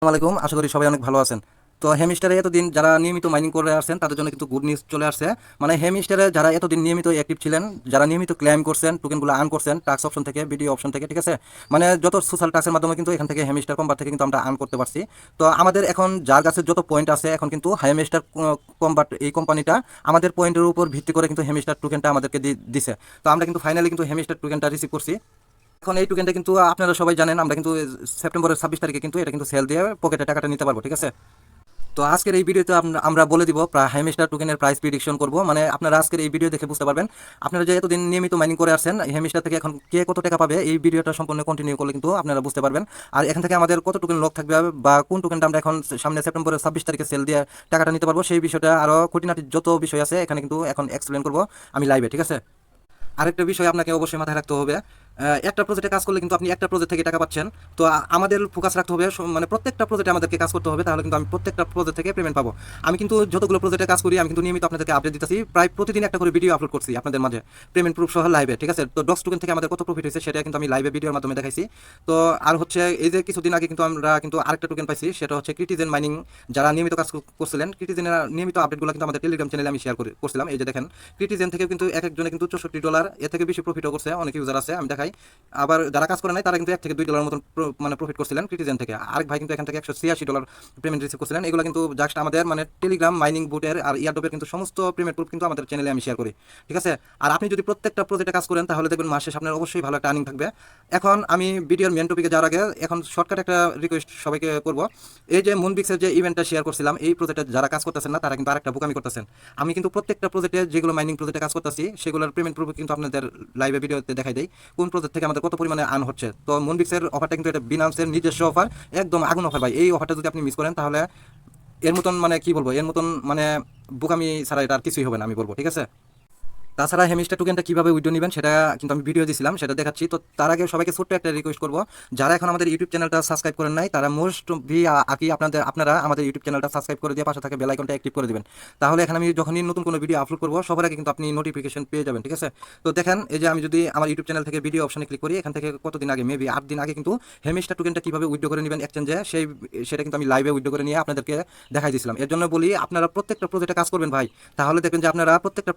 আসসালামু আলাইকুম, আশা করি সবাই অনেক ভালো আছেন। তো হেমিস্টারে এতদিন যারা নিয়মিত মাইনিং করে আসছেন, তাদের জন্য কিন্তু গুড নিউজ চলে আসছে। মানে হেমিস্টারে যারা এতদিন নিয়মিত অ্যাক্টিভ ছিলেন, যারা নিয়মিত ক্লেম করছেন টোকেনগুলো আর্ন করছেন টাক্স অপশন থেকে ভিডিও অপশন থেকে, ঠিক আছে? মানে যত সোশ্যাল টাক্সের মাধ্যমে কিন্তু এখান থেকে হেমিস্টার কম্বার থেকে কিন্তু আমরা আর্ন করতে পারছি। তো আমাদের এখন যার কাছে যত পয়েন্ট আছে, এখন কিন্তু হেমিস্টার কম্বার্ট এই কোম্পানিটা আমাদের পয়েন্টের উপর ভিত্তি করে কিন্তু হেমিস্টার টোকেনটা আমাদেরকে দিছে। তো আমরা কিন্তু ফাইনালি কিন্তু হেমিস্টার টোকেনটা রিসিভ করছি। এখন এই টোকেনটা কিন্তু আপনারা সবাই জানেন, আমরা কিন্তু সেপ্টেম্বরের ছাব্বিশ তারিখে কিন্তু এটা কিন্তু সেল দিয়ে পকেটে টাকাটা নিতে পারব, ঠিক আছে? তো আজকের এই ভিডিওতে আমরা বলে দিব হেমিস্টার টোকেনের প্রাইস প্রিডিকশন করব। মানে আপনারা আজকের এই ভিডিও দেখে বুঝতে পারবেন, আপনারা যে এতদিন নিয়মিত মাইনিং করে আসছেন হেমিস্টার থেকে এখন কে কত টাকা পাবে, এই ভিডিওটা সম্পূর্ণ কন্টিনিউ করলে কিন্তু আপনারা বুঝতে পারবেন। আর এখান থেকে আমাদের কত টোকেন লক থাকবে বা কোন টোকেনটা আমরা এখন সামনে সেপ্টেম্বরের ছাব্বিশ তারিখে সেল দিয়ে টাকাটা নিতে পারব, সেই বিষয়টা আরও খুঁটিনাটি যত বিষয় আছে এখানে কিন্তু এখন এক্সপ্লেন করব আমি লাইভে ঠিক আছে? আরেকটা বিষয় আপনাকে অবশ্যই মাথায় রাখতে হবে একটা প্রজেক্টে কাজ করলে কিন্তু আপনি একটা প্রজেক্ট থেকে টাকা পাচ্ছেন। তো আমাদের ফোকাস রাখতে হবে মানে প্রত্যেকটা প্রজেক্টে আমাদেরকে কাজ করতে হবে, তাহলে কিন্তু আমি প্রত্যেকটা প্রজেক্ট থেকে পেমেন্ট পাবো। আমি কিন্তু যতগুলো প্রজেক্টে কাজ করি, আমি কিন্তু নিয়মিত আপনাদেরকে আপডেট দিতেছি, প্রায় প্রতিদিন একটা করে ভিডিও আপলোড করছি আপনাদের মাঝে পেমেন্ট প্রুফ সহ লাইভে ঠিক আছে? তো ডক্স টোকেন থেকে আমাদের কত প্রফিট হয়েছে সেটা কিন্তু আমি লাইভে ভিডিওর মাধ্যমে দেখাইছি। তো আর হচ্ছে এই যে কিছুদিন আগে কিন্তু আমরা কিন্তু আরেকটা টোকেন পাইছি, সেটা হচ্ছে ক্রিটিজেন মাইনিং যারা নিয়মিত কাজ কর- করছিলেন ক্রিটিজেনের নিয়মিত আপডেটগুলো কিন্তু আমাদের টেলিগ্রাম চ্যানেলে আমি শেয়ার করছিলাম। এই যে দেখেন ক্রিটিজেন থেকে কিন্তু এক একজনে কিন্তু চৌষট্টি ডলার এর থেকে বেশি প্রফিটও করছে, অনেক ইউজার আছে, আমি দেখাই। আবার যারা কাজ করে নাই, তারা কিন্তু এক থেকে দুই ডলার মতন মানে প্রফিট করছিলেন ক্রিটিজেন থেকে। আরেক ভাই কিন্তু এখান থেকে একশো ছিয়াশি ডলার পেমেন্ট রিসিভ করছিলেন। এগুলো কিন্তু জাস্ট আমাদের মানে টেলিগ্রাম মাইনিং বুটের আর ইয়ারডোপের কিন্তু সমস্ত পেমেন্ট প্রুফ কিন্তু আমাদের চ্যানেলে আমি শেয়ার করি। ঠিক আছে? আর আপনি যদি প্রত্যেকটা প্রজেক্টে কাজ করেন, তাহলে দেখবেন মাসে আপনার অবশ্যই ভালো একটা আর্নিং থাকবে। এখন আমি ভিডিওর মেন টপিকে যাওয়ার আগে, এখন শর্টকাট একটা রিকোয়েস্ট সবাইকে করব। এই যে মুনবিক্সের যে ইভেন্টটা শেয়ার করছিলাম, এই প্রজেক্টে যারা কাজ করতেছেন না, তারা কিন্তু আরেকটা বুকামি করতেছেন। আমি কিন্তু প্রত্যেকটা প্রজেক্টে যেগুলো মাইনিং প্রজেক্টে কাজ করতেছি, সেগুলোর পেমেন্ট প্রুফ কিন্তু আপনাদের লাইভে ভিডিওতে দেখাই দেই। কোন প্রজেক্ট থেকে আমাদের কত পরিমাণে আন হচ্ছে। তো মনবিক্সের অফারটা কিন্তু এটা বিনামসের নিজস্ব অফার একদম আগুন অফার ভাই। এই অফারটা যদি আপনি মিস করেন তাহলে এর মতন মানে কি বলব? এর মতন মানে বুকামি ছাড়া এটা আর কিছুই হবে না, আমি বলব, ঠিক আছে? তাছাড়া হেমিস্টার টোকেনটা কীভাবে উইডিও নেবেন সেটা কিন্তু আমি ভিডিও দিয়েছিলাম সেটা দেখাচ্ছি। তো তার আগে সবাইকে ছোট্ট একটা রিকোয়েস্ট করব, যারা এখন আমাদের ইউটিউব চ্যানেলটা সাবস্ক্রাইব করেন নাই, তারা মোস্ট বি আকি আপনাদের, আপনারা আমাদের ইউটিউব চ্যানেলটা সাবস্ক্রাইব করে দিয়ে পাশে থাকে বেল আইকনটা অ্যাক্টিভ করে দিবেন। তাহলে এখন আমি যখনই নতুন কোনো ভিডিও আপলোড করব, সবার আগে কিন্তু আপনি নোটিফিকেশন পেয়ে যাবেন, ঠিক আছে? তো দেখেন, এই যে আমি যদি আমার ইউটিউব চ্যানেল থেকে ভিডিও অপশনে ক্লিক করি, এখান থেকে কতদিন আগে মেবি আট দিন আগে কিন্তু হেমিস্টার টোকেনটা কীভাবে উইড্রো করে নেবেন এক্সচেঞ্জে সেই, সেটা কিন্তু আমি লাইভে উইড্রো করে নিয়ে আপনাদেরকে দেখাই দিয়েছিলাম এর জন্য বলি, আপনারা প্রত্যেকটা প্রজেক্টে কাজ করবেন ভাই। তাহলে দেখবেন যে আপনারা প্রত্যেকটা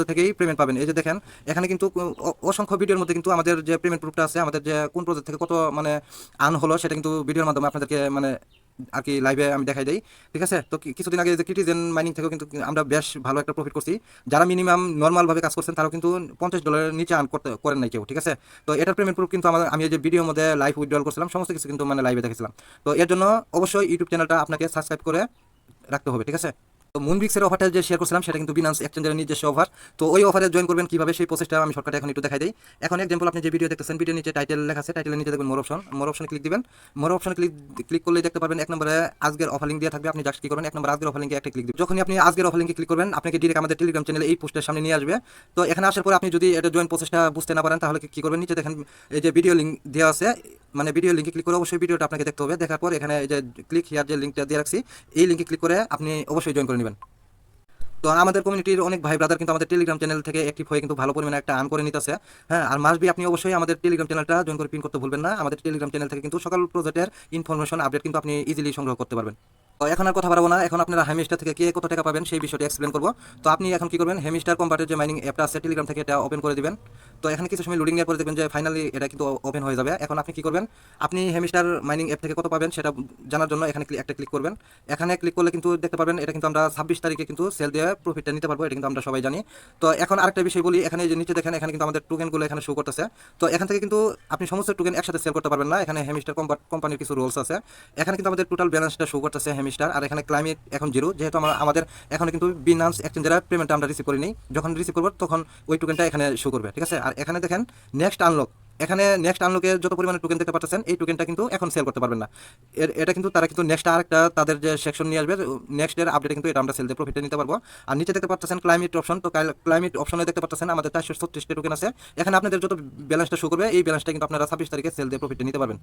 প্রজেক্ট থেকেই পেমেন্ট পাবেন। এই যে দেখেন, এখানে কিন্তু অসংখ্য ভিডিওর মধ্যে কিন্তু আমাদের যে পেমেন্ট প্রুফটা আছে, আমাদের যে কোন প্রজেক্ট থেকে কত মানে আর্ন হলো, সেটা কিন্তু ভিডিওর মাধ্যমে আপনাদেরকে মানে আর কি লাইভে আমি দেখাই দিই। ঠিক আছে? তো কিছুদিন আগে যে ক্রিটিজেন মাইনিং থেকেও কিন্তু আমরা বেশ ভালো একটা প্রফিট করছি। যারা মিনিমাম নর্মালভাবে কাজ করছেন, তারাও কিন্তু পঞ্চাশ ডলারের নিচে আর্ন করতে, করেন নাই কেউ, ঠিক আছে? তো এটার পেমেন্ট প্রুফ কিন্তু আমাদের, আমি যে ভিডিওর মধ্যে লাইভ উইড্রল করছিলাম, সমস্ত কিছু কিন্তু মানে লাইভে দেখেছিলাম। তো এর জন্য অবশ্যই ইউটিউব চ্যানেলটা আপনাকে সাবস্ক্রাইব করে রাখতে হবে, ঠিক আছে? তো মুনবিক্সের অফারটা যে শেয়ার করছিলাম, সেটা কিন্তু বিনান্স এক্সচেঞ্জের নিজস্ব অফার তো ওই অফারে জয়েন করবেন কীভাবে, সেই প্রসেসটা আমি শর্টকাটে এখন একটু দেখাই দিই। এখন এক্সাম্পল আপনি যে ভিডিও দেখতেছেন ভিডিও নিচে টাইটেল লেখা আছে টাইটেলের নিচে দেখবেন মোর অপশন মোর অপশনে ক্লিক দিবেন। মোর অপশনে ক্লিক ক্লিক করলে দেখতে পারবেন, এক নম্বরে আজকের অফার লিঙ্ক দিয়ে থাকবে। আপনি জাস্ট কি করবেন, এক নম্বর আজকের অফার লিঙ্কে একটা ক্লিক দিবেন। যখনই আপনি আজকের অফার লিঙ্কে ক্লিক করবেন, আপনাকে ডিরেক্ট আমাদের টেলিগ্রাম চ্যানেলে এই পোস্টের সামনে নিয়ে আসবে। তো এখানে আসার পর আপনি যদি এটা জয়েন প্রসেসটা বুঝতে না পারেন, তাহলে কি করবেন? নিচে দেখেন, এই যে ভিডিও লিঙ্ক দেওয়া আছে মানে ভিডিও লিঙ্কে ক্লিক করে অবশ্যই ভিডিওটা আপনাকে দেখতে হবে। দেখার পর এখানে যে ক্লিক হিয়ার যে লিঙ্কটা দিয়ে রাখছি, এই লিঙ্কে ক্লিক করে আপনি অবশ্যই জয়েন করে নেবেন। তো আমাদের কমিউনিটির অনেক ভাই ব্রাদার কিন্তু আমাদের টেলিগ্রাম চ্যানেল থেকে অ্যাক্টিভ হয়ে কিন্তু ভালো পরিমাণে একটা আর্ন করে নিতেছে। হ্যাঁ আর মাসবি আপনি অবশ্যই আমাদের টেলিগ্রাম চ্যানেলটা জয়েন করে পিন করতে ভুলবেন না। আমাদের টেলিগ্রাম চ্যানেল থেকে কিন্তু সকল প্রজেক্টের ইনফরমেশন আপডেট কিন্তু আপনি ইজিলি সংগ্রহ করতে পারবেন। এখন আর কথা বাড়াবো না। এখন আপনারা হেমিস্টার থেকে কে কত টাকা পাবেন সেই বিষয়টি এক্সপ্লেন করব। তো আপনি এখন কি করবেন? হেমিস্টার কম্পার্টের যে মাইনিং অ্যাপটা আছে টেলিগ্রাম থেকে এটা ওপেন করে দিবেন। তো এখানে কিছু সময় লোডিং এর পরে দেখবেন যে ফাইনালি এটা কিন্তু ওপেন হয়ে যাবে। এখন আপনি কি করবেন? আপনি হেমিস্টার মাইনিং অ্যাপ থেকে কত পাবেন সেটা জানার জন্য এখানে একটা ক্লিক করবেন। এখানে ক্লিক করলে কিন্তু দেখতে পারবেন এটা কিন্তু আমরা ছাব্বিশ তারিখে কিন্তু সেল দিয়ে প্রফিটটা নিতে পারব, এটা কিন্তু আমরা সবাই জানি। তো এখন আরেকটা বিষয় বলি, এখানে যে নিচে দেখেন, এখানে কিন্তু আমাদের টোকেনগুলো এখানে শো করতেছে। তো এখান থেকে কিন্তু আপনি সমস্ত টোকেন একসাথে সেল করতে পারবেন না। এখানে হেমিস্টার কোম্পানির কিছু রুলস আছে। এখানে কিন্তু আমাদের টোটাল ব্যালেন্সটা শো করতেছে হেমিস্টার আর এখানে ক্লাইমেট এখন জিরো যেহেতু আমরা, আমাদের এখন কিন্তু বিনান্স এক্সচেঞ্জের পেমেন্টটা আমরা রিসিভ করিনি। যখন রিসিভ করব, তখন ওই টোকেনটা এখানে শো করবে, ঠিক আছে? আর এখানে দেখেন নেক্সট আনলক এখানে নেক্সট আনলকের যত পরিমাণে টোকেন দেখতে পাচ্ছেন, এই টোকেনটা কিন্তু এখন সেল করতে পারবেন না। এটা কিন্তু তারা কিন্তু নেক্সট আরেকটা তাদের যে সেকশন নিয়ে আসবে নেক্সট এর আপডেটে কিন্তু এটা আমরা সেল দিয়ে প্রফিটে নিতে পারব। আর নিচে দেখতে পাচ্ছেন ক্লাইমেট অপশন তো ক্লাইমেট অপশনে দেখতে পাচ্ছেন আমাদের চারশো ছত্রিশটা টোকেন আছে। এখানে আপনাদের যত ব্যালেন্সটা শো করবে, এই ব্যালেন্সটা কিন্তু আপনারা ছাব্বিশ তারিখে সেল দিয়ে প্রফিটে নিতে পারবেন।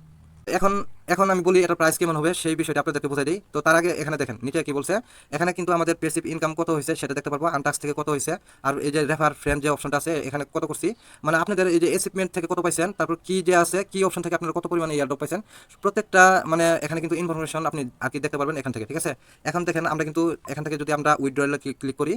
এখন এখন আমি বলি এটা প্রাইস কেমন হবে, সেই বিষয়টা আপনাদেরকে বোঝাই দিই। তো তার আগে এখানে দেখেন, নিচে কি বলছে? এখানে কিন্তু আমাদের পেসিভ ইনকাম কত হয়েছে সেটা দেখতে পারব আনটাক্স থেকে কত হয়েছে, আর এই যে রেফার ফ্রেন্ড যে অপশনটা আছে, এখানে কত করছি? মানে আপনাদের এই যে এসিপমেন্ট থেকে কত পাইছেন, তারপর কি যে আছে, কি অপশন থেকে আপনারা কত পরিমাণে এয়ারড্রপ পাইছেন, প্রত্যেকটা মানে এখানে কিন্তু ইনফরমেশন আপনি আর কি দেখতে পারবেন এখান থেকে, ঠিক আছে? এখন দেখেন, আমরা কিন্তু এখান থেকে যদি আমরা উইথড্রয়ালে ক্লিক করি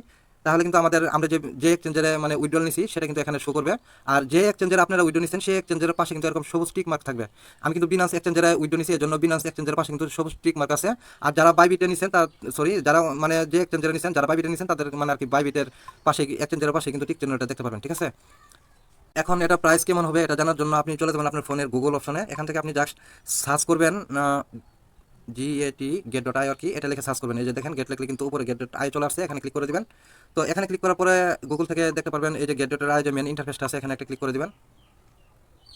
তাহলে কিন্তু আমাদের, আমরা যে যে এক্সচেঞ্জারে মানে উইথড্রল নিছি, সেটা কিন্তু এখানে শো করবে। আর যে এক্সচেঞ্জারে আপনারা উইথড্রল নিছেন, সেই এক্সচেঞ্জারের পাশে কিন্তু এরকম সবুজ টিক মার্ক থাকবে। আমি কিন্তু বিনান্স এক্সচেঞ্জারে উইথড্রল নিছি এর জন্য বিনান্স এক্সচেঞ্জারের পাশে কিন্তু সবুজ টিক মার্ক আছে। আর যারা বাইবিটে নিছেন, তার সরি যারা মানে যে এক্সচেঞ্জারে নিছেন, যারা বাইবিটে নিছেন, তাদের মানে আর কি বাইবিটের পাশে এক্সচেঞ্জারের পাশে কিন্তু টিক চিহ্নটা দেখতে পাবেন ঠিক আছে? এখন এটা প্রাইস কেমন হবে, এটা জানার জন্য আপনি চলে যাবেন আপনার ফোনের গুগল অপশনে এখান থেকে আপনি জাস্ট সার্চ করবেন G A T gate dot I আর কি এটা লিখে সার্চ করবেন। এই যে দেখেন গেট লিখলে কিন্তু উপরে গেট ডট আই চলে আসছে, এখানে ক্লিক করে দেবেন। তো এখানে ক্লিক করার পরে গুগল থেকে দেখতে পারবেন, এই যে গেট ডট আই যে মেন ইন্টারফেসটা আছে, এখানে একটা ক্লিক করে দিবেন।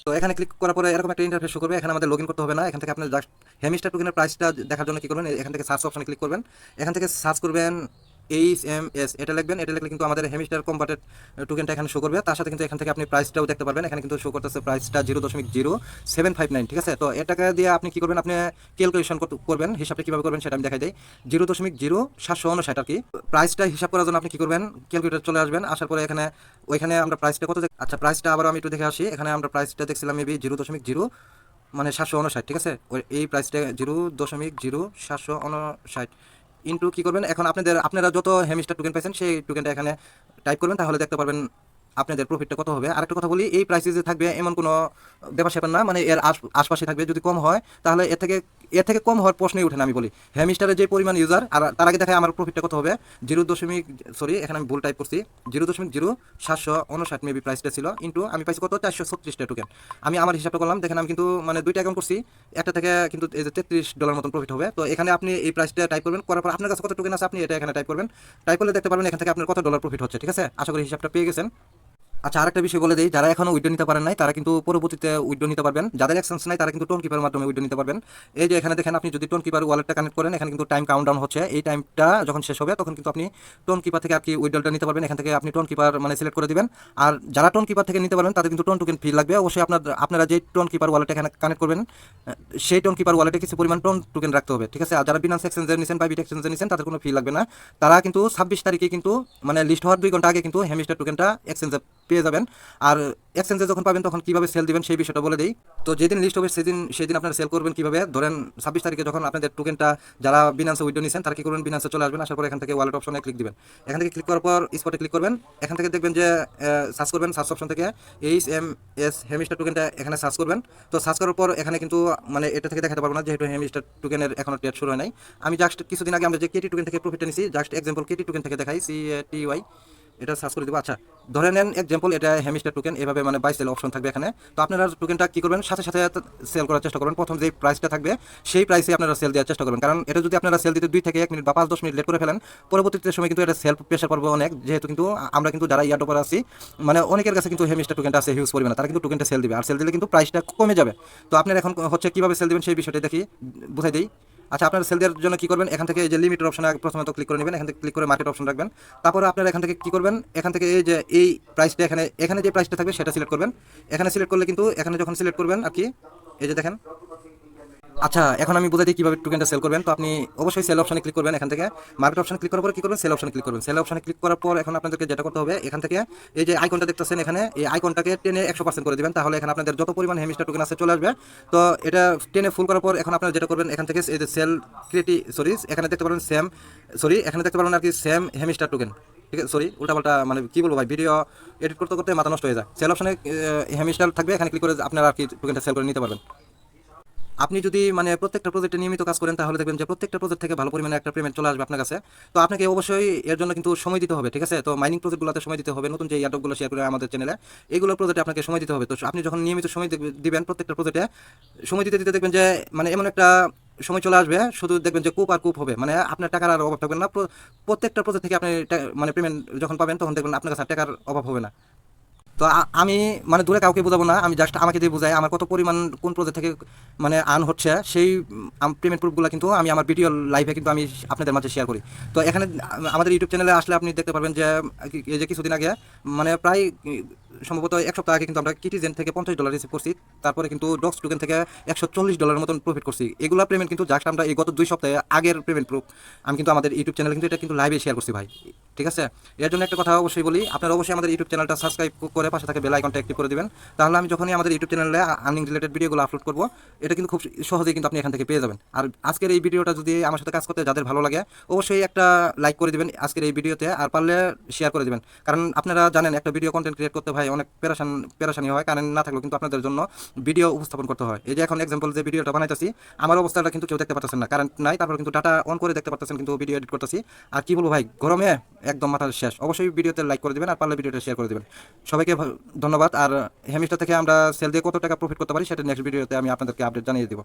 তো এখানে ক্লিক করার পরে এরকম একটা ইন্টারফেস করবে, এখানে আমাদের লগ করতে হবে না। এখান থেকে আপনার জাস্ট হেমিস্টার টোকেনের প্রাইসটা দেখার জন্য কী করবেন, এখান থেকে সার্চ অপশানে ক্লিক করবেন। এখান থেকে সার্চ করবেন এইচ এম এস, এটা লিখবেন, এটা লিখলে কিন্তু আমাদের হেমিস্টার কম্পার্টেড টোকেনটা এখানে শো করবে। তার সাথে কিন্তু এখান থেকে আপনি প্রাইসটাও দেখতে পারবেন। এখানে কিন্তু শো করতেছে প্রাইসটা জিরো দশমিক জিরো সেভেন ফাইভ নাইন ঠিক আছে? তো এটাকে দিয়ে আপনি কি করবেন? আপনি ক্যালকুলেশন করবেন, হিসাবটা কীভাবে করবেন সেটা আমি দেখাই দিই। জিরো দশমিক জিরো সাতশো উনষাট আর কি। প্রাইসটা হিসাব করার জন্য আপনি কি করবেন? ক্যালকুলেটার চলে আসবেন, আসার পরে এখানে, ওইখানে আমরা প্রাইসটা কত আচ্ছা প্রাইসটা আবার আমি একটু দেখে আসি। এখানে আমরা প্রাইসটা দেখছিলাম মেবি জিরো দশমিক জিরো মানে সাতশো উনষাট, ঠিক আছে? ওই, এই প্রাইসটা জিরো দশমিক জিরো সাতশো উনষাট। ইন্টু কি করবেন? এখন আপনাদের আপনারা যত হেমিস্টার টোকেন পাইছেন, সেই টোকেনটা এখানে টাইপ করবেন, তাহলে দেখতে পারবেন আপনাদের প্রফিটটা কত হবে? আরেকটা কথা বলি, এই প্রাইসে যে থাকবে এমন কোনো ব্যাপার স্যাপার না মানে এর আশপাশে থাকবে যদি কম হয়, তাহলে এর থেকে এর থেকে কম হওয়ার প্রশ্নই উঠে না, আমি বলি। হেমিস্টারের যে পরিমাণ ইউজার আর তার আগে দেখায় আমার প্রফিটটা কত হবে। জিরো দশমিক সরি এখানে আমি ভুল টাইপ করছি। জিরো দশমিক জিরো সাতশো উনষাট মেবি প্রাইসটা ছিল। ইন্টু আমি পাইছি কত? চারশো ছত্রিশটা টোকেন আমি আমার হিসাবটা করলাম, দেখেন আমি কিন্তু মানে দুইটা অ্যাকাউন্ট করছি। একটা থেকে কিন্তু এই যে তেত্রিশ ডলার মতন প্রফিট হবে। তো এখানে আপনি এই প্রাইসটা টাইপ করবেন, করার পর আপনার কাছে কত টোকেন আছে, আপনি এটা এখানে টাইপ করবেন। টাইপ করলে দেখতে পারবেন এখান থেকে আপনার কত ডলার প্রফিট হচ্ছে, ঠিক আছে? আশা করি হিসাবটা পেয়ে গেছেন। আচ্ছা আরেকটা বিষয় বলে দিই, যারা এখনও উইড্রো নিতে পারেন নাই, তারা কিন্তু পরবর্তীতে উইডো নিতে পারবেন। যাদের এক্সেন্স নাই, তারা কিন্তু টোন কিপারের মাধ্যমে উইডো নিতে পারবেন। এই যে এখানে দেখেন, আপনি যদি টোন কিপার ওয়ালেটটা কানেক্ট করেন, এখানে কিন্তু টাইম কাউন্ট হচ্ছে। এই টাইমটা যখন শেষ হবে, তখন কিন্তু আপনি টোন কিপার থেকে আর কি উইড্রোটা নিতে পারবেন। এখান থেকে আপনি টোন কিপার মানে সিলেক্ট করে দিবেন। আর যারা টোন কিপার থেকে নিতে পারবেন, তাদের কিন্তু টোন টোকেন ফি লাগবে। অবশ্যই আপনার, আপনারা যে টোন কিপার ওয়ালেট এখানে কানেক্ট করবেন সেই টোন কিপার ওয়ালেটে কিছু পরিমাণ টোন টোকেন রাখতে হবে, ঠিক আছে? আর যারা বিনান্স এক্সচেঞ্জে নিছেন বা বিট এক্সচেঞ্জে নিছেন, তাদের কোনো ফি লাগবে না। তারা কিন্তু ছাব্বিশ তারিখে কিন্তু মানে লিস্ট হওয়ার দুই ঘণ্টা আগে কিন্তু হেমিস্টার টোকেনটা এক্সচেঞ্জে পেয়ে যাবেন। আর এক্সচেঞ্জে যখন পাবেন, তখন কীভাবে সেল দিবেন সেই বিষয়টা বলে দিই। তো যেদিন লিস্ট হবে, সেদিন সেদিন আপনারা সেল করবেন কীভাবে? ধরেন ছাব্বিশ তারিখে যখন আপনাদের টোকেনটা যারা বিনান্সে উইডো নিছেন, তারা কি করবেন? বিনান্সে চলে আসবেন, আসার পর এখান থেকে ওয়ালেট অপশনে ক্লিক দিবেন। এখান থেকে ক্লিক করার পর স্পটে ক্লিক করবেন। এখান থেকে দেখবেন যে সার্চ করবেন সার্চ অপশন থেকে এইচ এম এস হেমিস্টার টোকেনটা এখানে সার্চ করবেন। তো সার্চ করার পর এখানে কিন্তু মানে এটা থেকে দেখাতে পারব না, যেহেতু হেমিস্টার টোকেনের এখনও ট্রেড শুরু হয় নাই। আমি জাস্ট কিছুদিন আগে আমরা যে কেটি টোকেন থেকে প্রফিটটা নিছি জাস্ট এক্সাম্পল কেটি টোকেন থেকে দেখাই সি টি ওয়াই এটা সার্চ করে দিব। আচ্ছা ধরে নেন এক্সাম্পল এটা হেমিস্টার টোকেন এভাবে মানে বাই সেল অপশন থাকবে এখানে। তো আপনারা টোকেনটা কি করবেন? সাথে সাথে সেল করার চেষ্টা করবেন। প্রথম যে প্রাইসটা থাকবে, সেই প্রাইসে আপনারা সেল দেওয়ার চেষ্টা করবেন। কারণ এটা যদি আপনারা সেল দিতে দুই থেকে এক মিনিট বা পাঁচ দশ মিনিট লেট করে ফেলেন, পরবর্তীতে সময় কিন্তু এটা সেল প্রেশার পড়বে অনেক। যেহেতু কিন্তু আমরা কিন্তু যারা ইয়ার ওপর আছি মানে অনেকের কাছে কিন্তু হেমিস্টার টোকেনটা আছে হিউজ পরিমাণে। তারা কিন্তু টোকেনটা সেল দিবে। আর সেল দিলে কিন্তু প্রাইসটা কমে যাবে। তো আপনার এখন হচ্ছে কীভাবে সেল দিবেন সেই বিষয়টা দেখি, বুঝাই দিই। আচ্ছা আপনার সেল দেওয়ার জন্য কি করবেন? এখান থেকে এই যে লিমিটের অপশন প্রথমে তো ক্লিক করে নেবেন, এখান থেকে ক্লিক করে মার্কেট অপশন রাখবেন। তারপরে আপনারা এখান থেকে কি করবেন? এখান থেকে এই যে এই প্রাইসটা এখানে এখানে যে প্রাইসটা থাকবে সেটা সিলেক্ট করবেন। এখানে সিলেক্ট করলে কিন্তু, এখানে যখন সিলেক্ট করবেন আর কি, এই যে দেখেন আচ্ছা এখন আমি বুঝাই দিই কীভাবে টোকেনটা সেল করবেন। তো আপনি অবশ্যই সেল অপশনে ক্লিক করবেন এখান থেকে। মার্কেট অপশন ক্লিক করার পর কি করবেন? সেল অপশনে ক্লিক করবেন। সেল অপশনে ক্লিক করার পর এখন আপনাদেরকে যেটা করতে হবে, এখান থেকে এই যে আইকনটা দেখতেছেন এখানে, এই আইকনটাকে টেনে একশো পার্সেন্ট করে দেবেন। তাহলে এখানে আপনাদের যত পরিমাণ হেমিস্টার টোকেন আছে চলে আসবে। তো এটা টেনে ফুল করার পর এখন আপনারা যেটা করবেন, এখান থেকে এই যে সেল ক্রিয়েটি সরি এখানে দেখতে পারবেন সেম সরি এখানে দেখতে পারবেন আর কি সেম হেমিস্টার টোকেন ঠিক আছে সরি উল্টাপাল্টা মানে কি বলব ভাই ভিডিও এডিট করতে করতে মাথা নষ্ট হয়ে যায়। সেল অপশনে হেমিস্টার থাকবে, এখানে ক্লিক করে আপনারা আর কি টোকেনটা সেল করে নিতে পারবেন। আপনি যদি মানে প্রত্যেকটা প্রজেক্টে নিয়মিত কাজ করেন, তাহলে দেখবেন যে প্রত্যেকটা প্রজেক্ট থেকে ভালো পরিমাণে একটা পেমেন্ট চলে আসবে আপনার কাছে। তো আপনাকে অবশ্যই এর জন্য কিন্তু সময় দিতে হবে, ঠিক আছে? তো মাইনিং প্রজেক্টগুলোতে সময় দিতে হবে, নতুন যে ইয়ারটপগুলো শেয়ার করে আমাদের চ্যানেলে এগুলো প্রজেক্টে আপনাকে সময় দিতে হবে। তো আপনি যখন নিয়মিত সময় দিবে- দিবেন প্রত্যেকটা প্রজেক্টে সময় দিতে দিতে দেখবেন যে মানে এমন একটা সময় চলে আসবে, শুধু দেখবেন যে কূপ আর কূপ হবে। মানে আপনার টাকার আর অভাব থাকবে না প্রত্যেকটা প্রজেক্ট থেকে আপনি মানে পেমেন্ট যখন পাবেন, তখন দেখবেন আপনার কাছে টাকার অভাব হবে না। তো আমি মানে দূরে কাউকে বোঝাবো না, আমি জাস্ট আমাকে দিয়ে বোঝাই আমার কত পরিমাণ, কোন প্রজেক্ট থেকে মানে আর্ন হচ্ছে, সেই পেমেন্ট প্রুফগুলো কিন্তু আমি আমার ভিডিও লাইভে কিন্তু আমি আপনাদের মাঝে শেয়ার করি। তো এখানে আমাদের ইউটিউব চ্যানেলে আসলে আপনি দেখতে পারবেন যে এই যে কিছুদিন আগে মানে প্রায় সম্ভবত এক সপ্তাহ আগে কিন্তু আমরা কিটিজেন থেকে পঞ্চাশ ডলার রিসিভ করছি, তারপরে কিন্তু ডক্স টোকেন থেকে একশো চল্লিশ ডলারের মতন প্রফিট করছি। এগুলো পেমেন্ট কিন্তু জাস্ট আমরা এই গত দুই সপ্তাহে আগের পেমেন্ট প্রুফ আমি কিন্তু আমাদের ইউটিউব চ্যানেলে কিন্তু এটা কিন্তু লাইভে শেয়ার করছি ভাই। ঠিক আছে? এর জন্য একটা কথা অবশ্যই বলি, আপনারা অবশ্যই আমাদের ইউটিউব চ্যানেলটা সাবস্ক্রাইব করে পাশে থাকে বেল আইকনটা অ্যাক্টিভ করে দিবেন। তাহলে আমি যখনই আমাদের ইউটিউব চ্যানেলে আর্নিং রিলেটেড ভিডিওগুলো আপলোড করব, এটা কিন্তু খুব সহজেই কিন্তু আপনি এখান থেকে পেয়ে যাবেন। আর আজকের এই ভিডিওটা যদি আমার সাথে কাজ করতে যাদের ভালো লাগে, অবশ্যই একটা লাইক করে দিবেন আজকের এই ভিডিওতে, আর পারলে শেয়ার করে দিবেন। কারণ আপনারা জানেন, একটা ভিডিও কন্টেন্ট ক্রিয়েট করতে ভাই অনেক পেরেশান পেরেশানি হয় কারণ না থাকলেও কিন্তু আপনাদের জন্য ভিডিও উপস্থাপন করতে হয়। এই যে এখন এক্সাম্পল যে ভিডিওটা বানাইতেছি, আমার অবস্থাটা কিন্তু কেউ দেখতে পাচ্ছেন না। কারণ নাই, তারপর কিন্তু ডাটা অন করে দেখতে পাচ্ছেন কিন্তু ভিডিও এডিট করতেছি। আর কি বলব ভাই, গরমে একদম মাথার শেষ। অবশ্যই ভিডিওতে লাইক করে দেবেন আর পারলে ভিডিওটা শেয়ার করে দেবেন। সবাইকে ধন্যবাদ। আর হেমিস্টার থেকে আমরা সেল দিয়ে কত টাকা প্রফিট করতে পারি সেটা নেক্সট ভিডিওতে আমি আপনাদেরকে আপডেট জানিয়ে দিব।